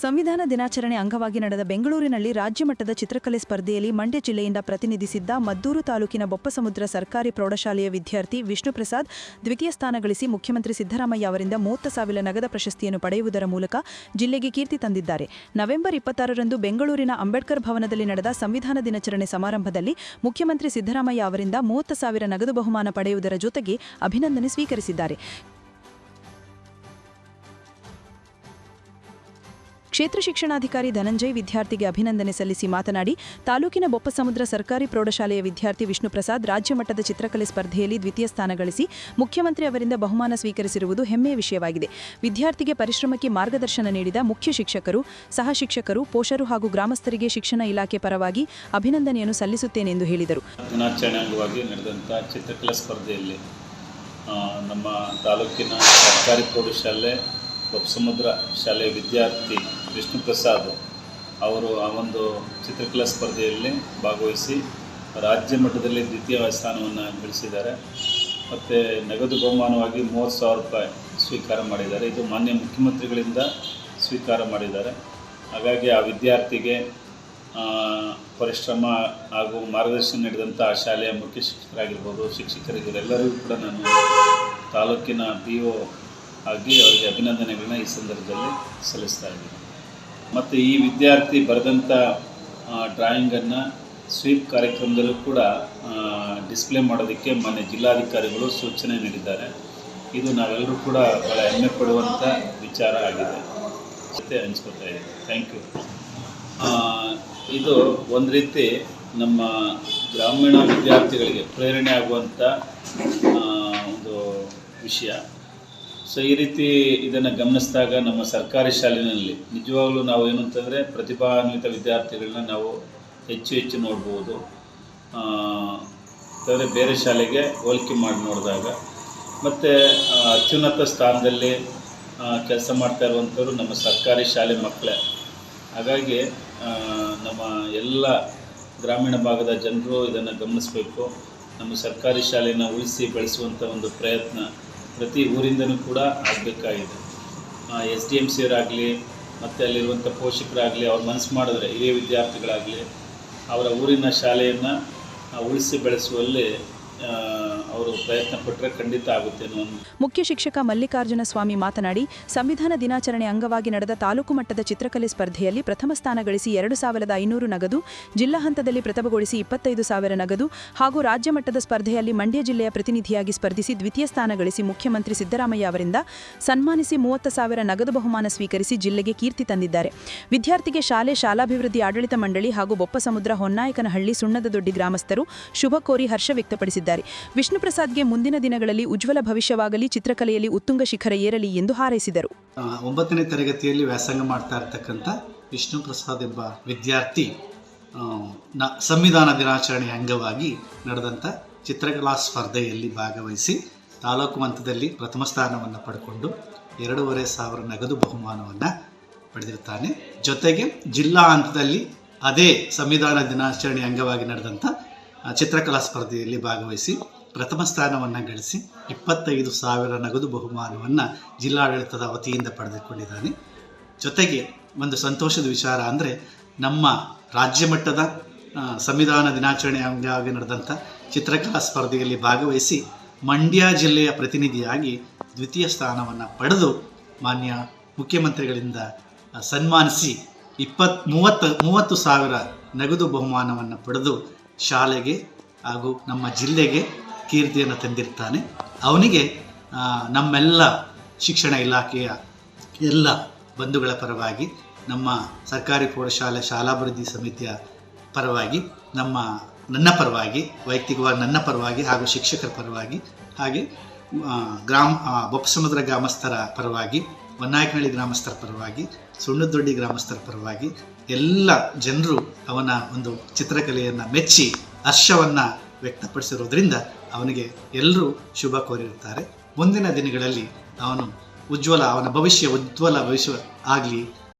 ಸಂವಿಧಾನ ದಿನಾಚರಣೆ ಅಂಗವಾಗಿ ನಡೆದ ಬೆಂಗಳೂರಿನಲ್ಲಿ ರಾಜ್ಯ ಮಟ್ಟದ ಚಿತ್ರಕಲೆ ಸ್ಪರ್ಧೆಯಲ್ಲಿ ಮಂಡ್ಯ ಜಿಲ್ಲೆಯಿಂದ ಪ್ರತಿನಿಧಿಸಿದ್ದ ಮದ್ದೂರು ತಾಲೂಕಿನ ಬೊಪ್ಪಸಮುದ್ರ ಸರ್ಕಾರಿ ಪ್ರೌಢಶಾಲೆಯ ವಿದ್ಯಾರ್ಥಿ ವಿಷ್ಣು ಪ್ರಸಾದ್ ದ್ವಿತೀಯ ಸ್ಥಾನ ಗಳಿಸಿ ಮುಖ್ಯಮಂತ್ರಿ ಸಿದ್ದರಾಮಯ್ಯ ಅವರಿಂದ ಮೂವತ್ತು ಸಾವಿರ ನಗದ ಪ್ರಶಸ್ತಿಯನ್ನು ಪಡೆಯುವುದರ ಮೂಲಕ ಜಿಲ್ಲೆಗೆ ಕೀರ್ತಿ ತಂದಿದ್ದಾರೆ. ನವೆಂಬರ್ ಇಪ್ಪತ್ತಾರರಂದು ಬೆಂಗಳೂರಿನ ಅಂಬೇಡ್ಕರ್ ಭವನದಲ್ಲಿ ನಡೆದ ಸಂವಿಧಾನ ದಿನಾಚರಣೆ ಸಮಾರಂಭದಲ್ಲಿ ಮುಖ್ಯಮಂತ್ರಿ ಸಿದ್ದರಾಮಯ್ಯ ಅವರಿಂದ ಮೂವತ್ತು ಸಾವಿರ ನಗದು ಬಹುಮಾನ ಪಡೆಯುವುದರ ಜೊತೆಗೆ ಅಭಿನಂದನೆ ಸ್ವೀಕರಿಸಿದ್ದಾರೆ. ಕ್ಷೇತ್ರ ಶಿಕ್ಷಣಾಧಿಕಾರಿ ಧನಂಜಯ್ ವಿದ್ಯಾರ್ಥಿಗೆ ಅಭಿನಂದನೆ ಸಲ್ಲಿಸಿ ಮಾತನಾಡಿ, ತಾಲೂಕಿನ ಬೊಪ್ಪಸಮುದ್ರ ಸರ್ಕಾರಿ ಪ್ರೌಢಶಾಲೆಯ ವಿದ್ಯಾರ್ಥಿ ವಿಷ್ಣು ಪ್ರಸಾದ್ ರಾಜ್ಯ ಮಟ್ಟದ ಚಿತ್ರಕಲೆ ಸ್ಪರ್ಧೆಯಲ್ಲಿ ದ್ವಿತೀಯ ಸ್ಥಾನ ಗಳಿಸಿ ಮುಖ್ಯಮಂತ್ರಿ ಅವರಿಂದ ಬಹುಮಾನ ಸ್ವೀಕರಿಸಿರುವುದು ಹೆಮ್ಮೆಯ ವಿಷಯವಾಗಿದೆ. ವಿದ್ಯಾರ್ಥಿಗೆ ಪರಿಶ್ರಮಕ್ಕೆ ಮಾರ್ಗದರ್ಶನ ನೀಡಿದ ಮುಖ್ಯ ಶಿಕ್ಷಕರು, ಸಹ ಶಿಕ್ಷಕರು ಪೋಷರು ಹಾಗೂ ಗ್ರಾಮಸ್ಥರಿಗೆ ಶಿಕ್ಷಣ ಇಲಾಖೆ ಪರವಾಗಿ ಅಭಿನಂದನೆಯನ್ನು ಸಲ್ಲಿಸುತ್ತೇನೆ ಎಂದು ಹೇಳಿದರು. ನಮ್ಮ ತಾಲೂಕಿನ ಸರ್ಕಾರಿ ಪ್ರೌಢಶಾಲೆ, ಬೊಪ್ಪಸಮುದ್ರ ಶಾಲೆಯ ವಿದ್ಯಾರ್ಥಿ ವಿಷ್ಣು ಪ್ರಸಾದ್ ಅವರು ಆ ಒಂದು ಚಿತ್ರಕಲಾ ಸ್ಪರ್ಧೆಯಲ್ಲಿ ಭಾಗವಹಿಸಿ ರಾಜ್ಯ ಮಟ್ಟದಲ್ಲಿ ದ್ವಿತೀಯ ಸ್ಥಾನವನ್ನು ಗಳಿಸಿದ್ದಾರೆ. ಮತ್ತು ನಗದು ಬಹುಮಾನವಾಗಿ ಮೂವತ್ತು ಸಾವಿರ ರೂಪಾಯಿ ಸ್ವೀಕಾರ ಮಾಡಿದ್ದಾರೆ. ಇದು ಮಾನ್ಯ ಮುಖ್ಯಮಂತ್ರಿಗಳಿಂದ ಸ್ವೀಕಾರ ಮಾಡಿದ್ದಾರೆ. ಹಾಗಾಗಿ ಆ ವಿದ್ಯಾರ್ಥಿಗೆ ಪರಿಶ್ರಮ ಹಾಗೂ ಮಾರ್ಗದರ್ಶನ ನೀಡಿದಂಥ ಆ ಶಾಲೆಯ ಮುಖ್ಯ ಶಿಕ್ಷಕರಾಗಿರ್ಬೋದು ಶಿಕ್ಷಕರಿಗೆಲ್ಲರಿಗೂ ಕೂಡ ನಾನು ತಾಲೂಕಿನ ಪಿ ಒ ಆಗಿ ಅವರಿಗೆ ಅಭಿನಂದನೆಗಳನ್ನ ಈ ಸಂದರ್ಭದಲ್ಲಿ ಸಲ್ಲಿಸ್ತಾ ಇದ್ದೀನಿ. ಮತ್ತು ಈ ವಿದ್ಯಾರ್ಥಿ ಬರೆದಂಥ ಡ್ರಾಯಿಂಗನ್ನು ಸ್ವೀಪ್ ಕಾರ್ಯಕ್ರಮದಲ್ಲೂ ಕೂಡ ಡಿಸ್ಪ್ಲೇ ಮಾಡೋದಕ್ಕೆ ಮಾನ್ಯ ಜಿಲ್ಲಾಧಿಕಾರಿಗಳು ಸೂಚನೆ ನೀಡಿದ್ದಾರೆ. ಇದು ನಾವೆಲ್ಲರೂ ಕೂಡ ಭಾಳ ಹೆಮ್ಮೆ ಪಡುವಂಥ ವಿಚಾರ ಆಗಿದೆ. ಜೊತೆ ಅನಿಸ್ಕೊತಾ ಇದೆ ಥ್ಯಾಂಕ್ ಯು ಇದು ಒಂದು ರೀತಿ ನಮ್ಮ ಗ್ರಾಮೀಣ ವಿದ್ಯಾರ್ಥಿಗಳಿಗೆ ಪ್ರೇರಣೆ ಆಗುವಂಥ ಒಂದು ವಿಷಯ. ಸೊ ಈ ರೀತಿ ಇದನ್ನು ಗಮನಿಸಿದಾಗ ನಮ್ಮ ಸರ್ಕಾರಿ ಶಾಲೆಯಲ್ಲಿ ನಿಜವಾಗಲೂ ನಾವು ಏನು ಅಂತಂದರೆ ಪ್ರತಿಭಾನ್ವಿತ ವಿದ್ಯಾರ್ಥಿಗಳನ್ನ ನಾವು ಹೆಚ್ಚು ಹೆಚ್ಚು ನೋಡ್ಬೋದು. ಅಂತಂದರೆ ಬೇರೆ ಶಾಲೆಗೆ ಹೋಲಿಕೆ ಮಾಡಿ ನೋಡಿದಾಗ. ಮತ್ತು ಅತ್ಯುನ್ನತ ಸ್ಥಾನದಲ್ಲಿ ಕೆಲಸ ಮಾಡ್ತಾ ಇರುವಂಥವ್ರು ನಮ್ಮ ಸರ್ಕಾರಿ ಶಾಲೆ ಮಕ್ಕಳೇ. ಹಾಗಾಗಿ ನಮ್ಮ ಎಲ್ಲ ಗ್ರಾಮೀಣ ಭಾಗದ ಜನರು ಇದನ್ನು ಗಮನಿಸಬೇಕು. ನಮ್ಮ ಸರ್ಕಾರಿ ಶಾಲೆಯನ್ನು ಉಳಿಸಿ ಬೆಳೆಸುವಂಥ ಒಂದು ಪ್ರಯತ್ನ ಪ್ರತಿ ಊರಿಂದನೂ ಕೂಡ ಆಗಬೇಕಾಗಿದೆ. ಎಸ್ ಡಿ ಎಂ ಅವರಾಗಲಿ ಮತ್ತು ಅಲ್ಲಿರುವಂಥ ಪೋಷಕರಾಗಲಿ, ಅವ್ರು ಮನಸ್ಸು ಮಾಡಿದ್ರೆ, ಹಿರಿಯ ವಿದ್ಯಾರ್ಥಿಗಳಾಗಲಿ, ಅವರ ಊರಿನ ಶಾಲೆಯನ್ನು ಉಳಿಸಿ ಬೆಳೆಸುವಲ್ಲಿ ಅವರು ಪ್ರಯತ್ನ ಪಟ್ಟರೆ ಖಂಡಿತ ಆಗುತ್ತೆ ಮುಖ್ಯ ಶಿಕ್ಷಕ ಮಲ್ಲಿಕಾರ್ಜುನ ಸ್ವಾಮಿ ಮಾತನಾಡಿ, ಸಂವಿಧಾನ ದಿನಾಚರಣೆ ಅಂಗವಾಗಿ ನಡೆದ ತಾಲೂಕು ಮಟ್ಟದ ಚಿತ್ರಕಲೆ ಸ್ಪರ್ಧೆಯಲ್ಲಿ ಪ್ರಥಮ ಸ್ಥಾನ ಗಳಿಸಿ ಎರಡು ಸಾವಿರದ ಐನೂರು ನಗದು, ಜಿಲ್ಲಾ ಹಂತದಲ್ಲಿ ಪ್ರಥಮಗೊಳಿಸಿ ಇಪ್ಪತ್ತೈದು ಸಾವಿರ ನಗದು ಹಾಗೂ ರಾಜ್ಯ ಮಟ್ಟದ ಸ್ಪರ್ಧೆಯಲ್ಲಿ ಮಂಡ್ಯ ಜಿಲ್ಲೆಯ ಪ್ರತಿನಿಧಿಯಾಗಿ ಸ್ಪರ್ಧಿಸಿ ದ್ವಿತೀಯ ಸ್ಥಾನ ಗಳಿಸಿ ಮುಖ್ಯಮಂತ್ರಿ ಸಿದ್ದರಾಮಯ್ಯ ಅವರಿಂದ ಸನ್ಮಾನಿಸಿ ಮೂವತ್ತು ಸಾವಿರ ನಗದು ಬಹುಮಾನ ಸ್ವೀಕರಿಸಿ ಜಿಲ್ಲೆಗೆ ಕೀರ್ತಿ ತಂದಿದ್ದಾರೆ. ವಿದ್ಯಾರ್ಥಿಗೆ ಶಾಲೆ, ಶಾಲಾಭಿವೃದ್ಧಿ ಆಡಳಿತ ಮಂಡಳಿ ಹಾಗೂ ಬೊಪ್ಪಸಮುದ್ರ ಹೊನ್ನಾಯಕನಹಳ್ಳಿ ಸುಣ್ಣದ ದೊಡ್ಡಿ ಗ್ರಾಮಸ್ಥರು ಶುಭ ಕೋರಿ ಹರ್ಷ ವ್ಯಕ್ತಪಡಿಸಿದ್ದಾರೆ. ವಿಷ್ಣು ಪ್ರಸಾದ್ಗೆ ಮುಂದಿನ ದಿನಗಳಲ್ಲಿ ಉಜ್ವಲ ಭವಿಷ್ಯವಾಗಲಿ, ಚಿತ್ರಕಲೆಯಲ್ಲಿ ಉತ್ತುಂಗ ಶಿಖರ ಏರಲಿ ಎಂದು ಹಾರೈಸಿದರು. ಒಂಬತ್ತನೇ ತರಗತಿಯಲ್ಲಿ ವ್ಯಾಸಂಗ ಮಾಡ್ತಾ ಇರ್ತಕ್ಕಂಥ ವಿಷ್ಣು ಪ್ರಸಾದ್ ಎಂಬ ವಿದ್ಯಾರ್ಥಿ ಸಂವಿಧಾನ ದಿನಾಚರಣೆಯ ಅಂಗವಾಗಿ ನಡೆದಂಥ ಚಿತ್ರಕಲಾ ಸ್ಪರ್ಧೆಯಲ್ಲಿ ಭಾಗವಹಿಸಿ ತಾಲೂಕು ಹಂತದಲ್ಲಿ ಪ್ರಥಮ ಸ್ಥಾನವನ್ನು ಪಡ್ಕೊಂಡು ಎರಡೂವರೆ ಸಾವಿರ ನಗದು ಬಹುಮಾನವನ್ನು ಪಡೆದಿರ್ತಾನೆ ಜೊತೆಗೆ ಜಿಲ್ಲಾ ಹಂತದಲ್ಲಿ ಅದೇ ಸಂವಿಧಾನ ದಿನಾಚರಣೆ ಅಂಗವಾಗಿ ನಡೆದಂಥ ಚಿತ್ರಕಲಾ ಸ್ಪರ್ಧೆಯಲ್ಲಿ ಭಾಗವಹಿಸಿ ಪ್ರಥಮ ಸ್ಥಾನವನ್ನು ಗಳಿಸಿ ಇಪ್ಪತ್ತೈದು ಸಾವಿರ ನಗದು ಬಹುಮಾನವನ್ನು ಜಿಲ್ಲಾಡಳಿತದ ವತಿಯಿಂದ ಪಡೆದುಕೊಂಡಿದ್ದಾನೆ. ಜೊತೆಗೆ ಒಂದು ಸಂತೋಷದ ವಿಚಾರ ಅಂದರೆ ನಮ್ಮ ರಾಜ್ಯ ಮಟ್ಟದ ಸಂವಿಧಾನ ದಿನಾಚರಣೆ ಅಂಗವಾಗಿ ನಡೆದಂಥ ಚಿತ್ರಕಲಾ ಸ್ಪರ್ಧೆಯಲ್ಲಿ ಭಾಗವಹಿಸಿ ಮಂಡ್ಯ ಜಿಲ್ಲೆಯ ಪ್ರತಿನಿಧಿಯಾಗಿ ದ್ವಿತೀಯ ಸ್ಥಾನವನ್ನು ಪಡೆದು ಮಾನ್ಯ ಮುಖ್ಯಮಂತ್ರಿಗಳಿಂದ ಸನ್ಮಾನಿಸಿ ಇಪ್ಪತ್ ಮೂವತ್ತು ಮೂವತ್ತು ಸಾವಿರ ನಗದು ಬಹುಮಾನವನ್ನು ಪಡೆದು ಶಾಲೆಗೆ ಹಾಗೂ ನಮ್ಮ ಜಿಲ್ಲೆಗೆ ಕೀರ್ತಿಯನ್ನು ತಂದಿರ್ತಾನೆ. ಅವನಿಗೆ ನಮ್ಮೆಲ್ಲ ಶಿಕ್ಷಣ ಇಲಾಖೆಯ ಎಲ್ಲ ಬಂಧುಗಳ ಪರವಾಗಿ, ನಮ್ಮ ಸರ್ಕಾರಿ ಪ್ರೌಢಶಾಲೆ ಶಾಲಾಭಿವೃದ್ಧಿ ಸಮಿತಿಯ ಪರವಾಗಿ, ನಮ್ಮ, ನನ್ನ ಪರವಾಗಿ, ವೈಯಕ್ತಿಕವಾಗಿ ನನ್ನ ಪರವಾಗಿ ಹಾಗೂ ಶಿಕ್ಷಕರ ಪರವಾಗಿ ಹಾಗೆ ಗ್ರಾಮ ಬೊಪ್ಪಸಮುದ್ರ ಗ್ರಾಮಸ್ಥರ ಪರವಾಗಿ, ಹೊನ್ನಾಯಕನಹಳ್ಳಿ ಗ್ರಾಮಸ್ಥರ ಪರವಾಗಿ, ಸುಣ್ಣದೊಡ್ಡಿ ಗ್ರಾಮಸ್ಥರ ಪರವಾಗಿ ಎಲ್ಲ ಜನರು ಅವನ ಒಂದು ಚಿತ್ರಕಲೆಯನ್ನು ಮೆಚ್ಚಿ ಹರ್ಷವನ್ನು ವ್ಯಕ್ತಪಡಿಸಿರೋದ್ರಿಂದ ಅವನಿಗೆ ಎಲ್ಲರೂ ಶುಭ ಕೋರಿರುತ್ತಾರೆ. ಮುಂದಿನ ದಿನಗಳಲ್ಲಿ ಅವನು ಉಜ್ವಲ, ಅವನ ಭವಿಷ್ಯ ಉಜ್ವಲ ಭವಿಷ್ಯ ಆಗಲಿ